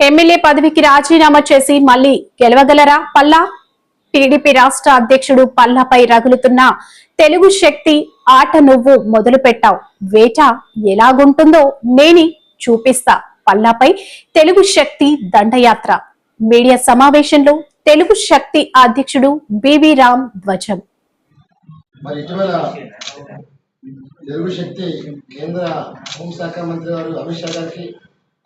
MLA పదవికి రాజీనామా చేసి మళ్ళీ గెలవగలరా? పల్లా? టీడీపీ రాష్ట్ర అధ్యక్షుడు పల్లాపై రగులుతున్న తెలుగు శక్తి ఆట నువ్వు మొదలు పెట్టావు వేట ఎలాగుంటుందో నేని చూపిస్తా. పల్లాపై తెలుగు శక్తి దండయాత్ర. మీడియా సమావేశంలో తెలుగు శక్తి అధ్యక్షుడు బివి రామ్ ధ్వజం. మరి ఇటీవల తెలుగు శక్తి కేంద్ర హోంశాఖ మంత్రి గారు అమిత్ షా గారికి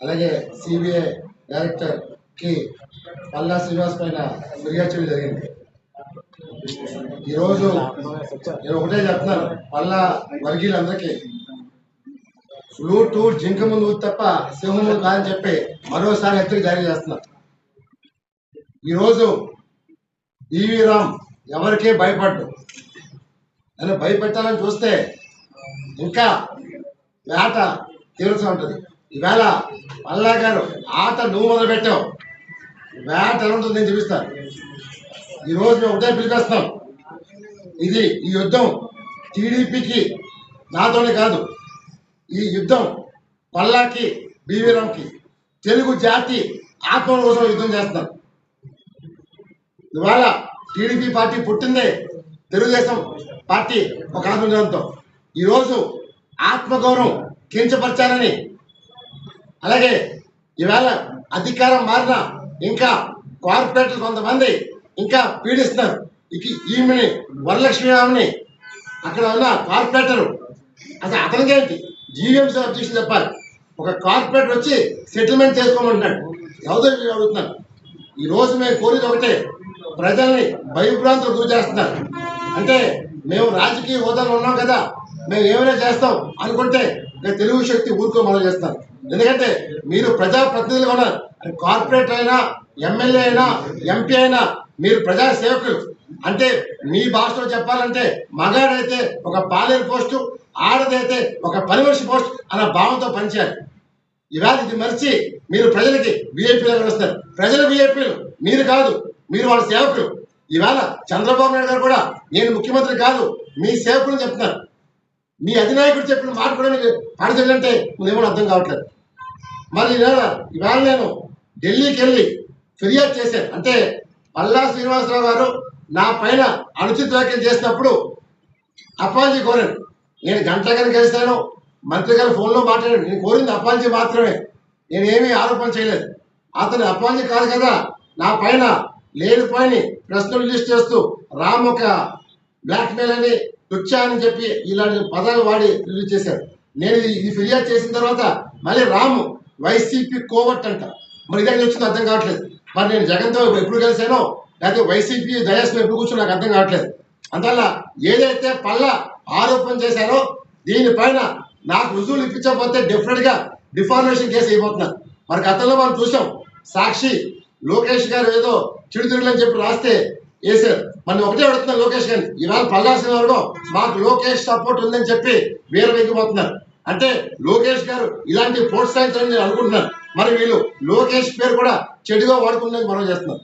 అలాగే సిబిఐ డైరెక్టర్కి పల్లా శ్రీనివాస్ పైన ఫిర్యాదు జరిగింది. ఈరోజు నేను ఒకటే చెప్తున్నాను పల్లా వర్గీయులందరికీ ఫ్లూటు జింక ముందు తప్ప సింహం ముందు కాదని చెప్పి మరోసారి హెచ్చరిక జారీ చేస్తున్నారు ఈరోజు ఈవీ రామ్ ఎవరికే భయపడ్డు. నన్ను భయపెట్టాలని చూస్తే ఇంకా వేట తీరుతూ ఉంటుంది. ఈవేళ పల్లా గారు ఆట నువ్వు మొదలు పెట్టావు వేట ఎలా ఉంటుంది నేను చూపిస్తాను. ఈరోజు మేము ఒకటే పిలిపిస్తాం ఇది ఈ యుద్ధం టీడీపీకి నాతోనే కాదు. ఈ యుద్ధం పల్లాకి బీవీరామ్కి తెలుగు జాతి ఆత్మ కోసం యుద్ధం చేస్తాం ఇవాళ టీడీపీ పార్టీ పుట్టిందే తెలుగుదేశం పార్టీ ఒక ఆందోళనతో ఈరోజు ఆత్మగౌరవం కించపరచాలని అలాగే ఈవేళ అధికారం మారిన ఇంకా కార్పొరేటర్లు కొంతమంది ఇంకా పీడిస్తున్నారు. ఇక ఈమెని వరలక్ష్మి ఆమెని అక్కడ ఉన్న కార్పొరేటర్ అసలు అతనికేంటి జీవీఎంసీ అధ్యక్షులు చెప్పాలి. ఒక కార్పొరేటర్ వచ్చి సెటిల్మెంట్ చేసుకోమంటున్నాడు. ఎవరు అడుగుతున్నాను ఈరోజు మేము కోరేది ఒకటే ప్రజల్ని భయభ్రాంతులు గురి చేస్తున్నారు. అంటే మేము రాజకీయ హోదాలో ఉన్నాం కదా మేము ఏమైనా చేస్తాం అనుకుంటే ఇక తెలుగు శక్తి ఊరుకో మనం చేస్తాం ఎందుకంటే మీరు ప్రజాప్రతినిధులు కూడా కార్పొరేటర్ కార్పొరేట్ అయినా ఎమ్మెల్యే అయినా ఎంపీ అయినా మీరు ప్రజా సేవకులు అంటే మీ భాషలో చెప్పాలంటే మగాడైతే ఒక పాలేరు పోస్టు ఆడదైతే ఒక పనిమనిషి పోస్ట్ అన్న భావంతో పనిచేయాలి. ఇవాళ ఇది మరిచి మీరు ప్రజలకి విఐపీలు వస్తారు ప్రజలు వీఐపీలు మీరు కాదు మీరు వాళ్ళ సేవకులు. ఇవాళ చంద్రబాబు నాయుడు గారు కూడా నేను ముఖ్యమంత్రి కాదు మీ సేవకులు చెప్తున్నారు. మీ అధినాయకుడు చెప్పిన మాట కూడా మీరు పాడచెల్లంటే నువ్వేమో అర్థం కావట్లేదు. మరి ఇవాళ ఇవాళ నేను ఢిల్లీకి వెళ్ళి ఫిర్యాదు చేశాను. అంటే పల్లా శ్రీనివాసరావు గారు నా పైన అనుచిత వ్యాఖ్యలు చేసినప్పుడు అపాలజీ కోరాను నేను గంట గారిని కలిశాను మంత్రి గారు ఫోన్లో మాట్లాడాను నేను కోరింది అపాలజీ మాత్రమే. నేను ఏమీ ఆరోపణ చేయలేదు. అతను అపాలజీ కాదు కదా. నా పైన లేనిపోయిన ప్రశ్నలు లిస్ట్ చేస్తూ రామ్ ఒక బ్లాక్మెయిల్ అని తుచ్చా అని చెప్పి ఇలాంటి పదాలు వాడి రిలీజ్ చేశారు. నేను ఇది ఫిర్యాదు చేసిన తర్వాత మళ్ళీ రాము వైసీపీ కోవట్ అంట. మరి ఇదే వచ్చింది అర్థం కావట్లేదు. మరి నేను జగన్తో ఎప్పుడు కలిశానో లేకపోతే వైసీపీ దయాస్లో ఎప్పుడు కూర్చొని నాకు అర్థం కావట్లేదు. అందువల్ల ఏదైతే పల్ల ఆరోపణ చేశారో దీనిపైన నాకు రుజువులు ఇప్పించకపోతే డెఫినెట్గా డిఫార్మేషన్ కేసు అయిపోతున్నారు. మరి గతంలో మనం చూసాం సాక్షి లోకేష్ గారు ఏదో చిడుతిరుగులని చెప్పి రాస్తే వేశారు మనం ఒకటే అడుగుతున్నాం లోకేష్ గారిని. ఇవాళ పల్లాసిన వరకు మాకు లోకేష్ సపోర్ట్ ఉందని చెప్పి వేరు వెగ్గిపోతున్నారు అంటే లోకేష్ గారు ఇలాంటి ప్రోత్సహించాలని నేను అనుకుంటున్నాను. మరి వీళ్ళు లోకేష్ పేరు కూడా చెడుగా వాడుకుందని మనం చేస్తున్నారు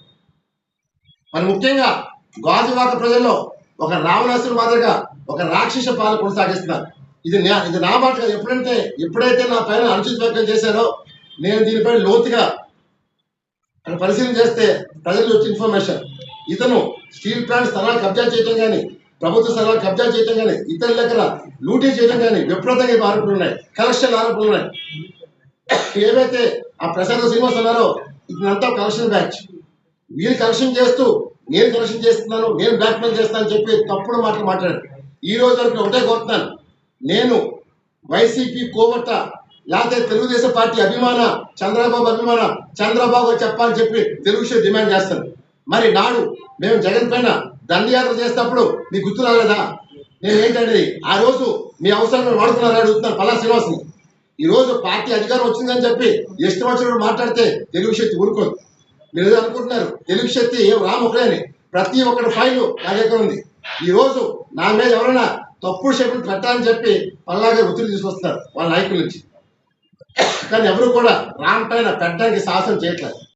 మరి ముఖ్యంగా గాజువాక ప్రజల్లో ఒక రావణాసుడు మాదిరిగా ఒక రాక్షస పాలన కొనసాగిస్తున్నారు. ఇది నా- ఇది నా మాట కాదు. ఎప్పుడంటే ఎప్పుడైతే నా పైన అనుచిత వ్యాఖ్యలు చేశారో నేను దీనిపై లోతుగా పరిశీలన చేస్తే ప్రజలు వచ్చే ఇన్ఫర్మేషన్ ఇతను స్టీల్ ప్లాంట్ స్థలాలు కబ్జా చేయటం కానీ ప్రభుత్వ స్థలాలు కబ్జా చేయటం కానీ ఇతర దగ్గర లూటీ చేయటం కానీ విప్రతంగా ఆరోపణలు ఉన్నాయి కలెక్షన్ ఆరోపణలు ఉన్నాయి. ఏవైతే ఆ ప్రసాద్ శ్రీనివాస్ ఉన్నారో ఇదంతా కలెక్షన్ బ్యాచ్. మీరు కలెక్షన్ చేస్తూ నేను కలెక్షన్ చేస్తున్నాను నేను బ్లాక్మెయిల్ చేస్తాను అని చెప్పి తప్పుడు మాటలు మాట్లాడారు. ఈ రోజు వరకు ఒకటే కోరుతున్నాను. నేను వైసీపీ కోవట్ట లేకపోతే తెలుగుదేశం పార్టీ అభిమాన చంద్రబాబు అభిమాన చంద్రబాబు చెప్పాలని చెప్పి తెలుగు డిమాండ్ చేస్తాను. మరి నాడు మేము జగన్ పైన దండయాత్ర చేసినప్పుడు మీకు గుర్తు రాలేదా? నేను ఏంటంటే ఆ రోజు మీ అవసరం వాడుతున్నారని అడుగుతున్నాను పల్లా శ్రీనివాస్ని ఈ రోజు పార్టీ అధికారం వచ్చిందని చెప్పి ఇష్టం వచ్చినప్పుడు మాట్లాడితే తెలుగు శక్తి ఊరుకోదు. మీరు ఏదో అనుకుంటున్నారు? తెలుగు శక్తి ఏం రామ్ ప్రతి ఒక్కటి ఫైల్ నా దగ్గర ఉంది. ఈ రోజు నా మీద ఎవరైనా తప్పుడు షెడ్యూల్ పెట్టాలని చెప్పి పల్లాగా ఒత్తిడి తీసుకొస్తున్నారు వాళ్ళ నాయకుల నుంచి. కానీ ఎవరు కూడా రామ్ పైన పెట్టడానికి సాహసం చేయట్లేదు.